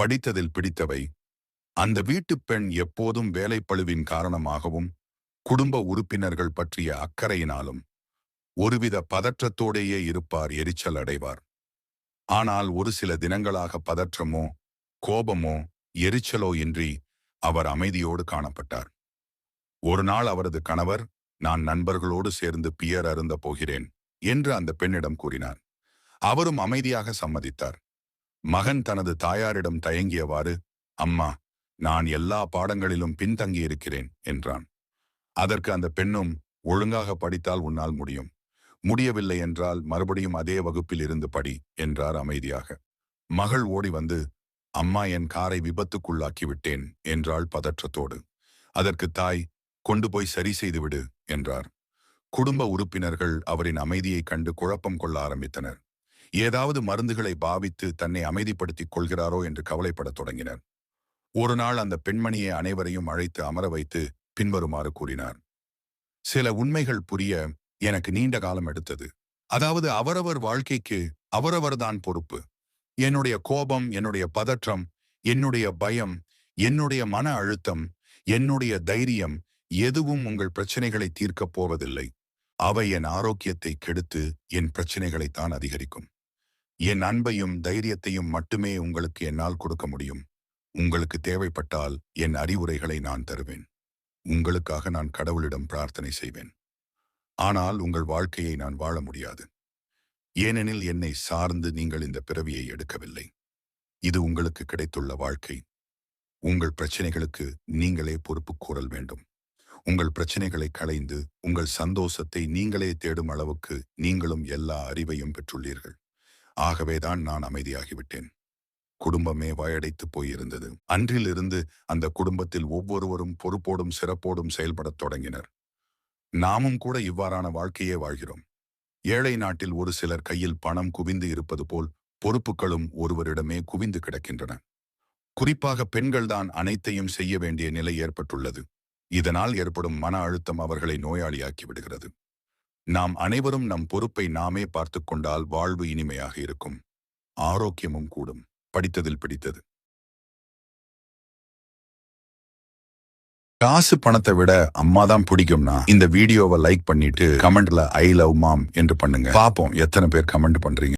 படித்ததில் பிடித்தவை. அந்த வீட்டுப் பெண் எப்போதும் வேலைப்பழுவின் காரணமாகவும் குடும்ப உறுப்பினர்கள் பற்றிய அக்கறையினாலும் ஒருவித பதற்றத்தோடேயே இருப்பார் எரிச்சல் அடைவார். ஆனால் ஒரு சில தினங்களாக பதற்றமோ கோபமோ எரிச்சலோ இன்றி அவர் அமைதியோடு காணப்பட்டார். ஒரு நாள் அவரது கணவர் நான் நண்பர்களோடு சேர்ந்து பியர் அருந்த போகிறேன் என்று அந்த பெண்ணிடம் கூறினார். அவரும் அமைதியாக சம்மதித்தார். மகன் தனது தாயாரிடம் தயங்கியவாறு அம்மா நான் எல்லா பாடங்களிலும் பின்தங்கியிருக்கிறேன் என்றான். அதற்கு அந்த பெண்ணும் ஒழுங்காக படித்தால் உன்னால் முடியும். முடியவில்லை என்றால் மறுபடியும் அதே வகுப்பில் இருந்து படி என்றார் அமைதியாக. மகள் ஓடி வந்து அம்மா என் காரை விபத்துக்குள்ளாக்கி விட்டேன் என்றாள் பதற்றத்தோடு. அதற்கு தாய் கொண்டு போய் சரி செய்துவிடு என்றார். குடும்ப உறுப்பினர்கள் அவரின் அமைதியைக் கண்டு குழப்பம் கொள்ள ஆரம்பித்தனர். ஏதாவது மருந்துகளை பாவித்து தன்னை அமைதிப்படுத்திக் கொள்கிறாரோ என்று கவலைப்படத் தொடங்கினர். ஒரு நாள் அந்த பெண்மணியை அனைவரையும் அழைத்து அமர வைத்து பின்வருமாறு கூறினார். சில உண்மைகள் புரிய எனக்கு நீண்ட காலம் எடுத்தது. அதாவது அவரவர் வாழ்க்கைக்கு அவரவர்தான் பொறுப்பு. என்னுடைய கோபம் என்னுடைய பதற்றம் என்னுடைய பயம் என்னுடைய மன அழுத்தம் என்னுடைய தைரியம் எதுவும் உங்கள் பிரச்சனைகளை தீர்க்கப் போவதில்லை. அவை என் ஆரோக்கியத்தை கெடுத்து என் பிரச்சனைகளைத்தான் அதிகரிக்கும். என் அன்பையும் தைரியத்தையும் மட்டுமே உங்களுக்கு என்னால் கொடுக்க முடியும். உங்களுக்கு தேவைப்பட்டால் என் அறிவுரைகளை நான் தருவேன். உங்களுக்காக நான் கடவுளிடம் பிரார்த்தனை செய்வேன். ஆனால் உங்கள் வாழ்க்கையை நான் வாழ முடியாது. ஏனெனில் என்னை சார்ந்து நீங்கள் இந்த பிறவியை எடுக்கவில்லை. இது உங்களுக்கு கிடைத்துள்ள வாழ்க்கை. உங்கள் பிரச்சனைகளுக்கு நீங்களே பொறுப்பு கூறல் வேண்டும். உங்கள் பிரச்சனைகளை களைந்து உங்கள் சந்தோஷத்தை நீங்களே தேடும் அளவுக்கு நீங்களும் எல்லா அறிவையும் பெற்றுள்ளீர்கள். ஆகவேதான் நான் அமைதியாகிவிட்டேன். குடும்பமே வயடைத்து போயிருந்தது. அன்றிலிருந்து அந்த குடும்பத்தில் ஒவ்வொருவரும் பொறுப்போடும் சிறப்போடும் செயல்படத் தொடங்கினர். நாமும் கூட இவ்வாறான வாழ்க்கையே வாழ்கிறோம். ஏழை நாட்டில் ஒரு சிலர் கையில் பணம் குவிந்து இருப்பது போல் பொறுப்புகளும் ஒருவரிடமே குவிந்து கிடக்கின்றன. குறிப்பாக பெண்கள்தான் அனைத்தையும் செய்ய வேண்டிய நிலை ஏற்பட்டுள்ளது. இதனால் ஏற்படும் மன அழுத்தம் அவர்களை நோயாளியாக்கி விடுகிறது. நாம் அனைவரும் நம் பொறுப்பை நாமே பார்த்து கொண்டால் வாழ்வு இனிமையாக இருக்கும். ஆரோக்கியமும் கூடும். படித்ததில் பிடித்தது. காசு பணத்தை விட அம்மா தான் பிடிக்கும்னா இந்த வீடியோவை லைக் பண்ணிட்டு கமெண்ட்ல ஐ லவ் மாம் என்று பண்ணுங்க. பாப்போம் எத்தனை பேர் கமெண்ட் பண்றீங்க.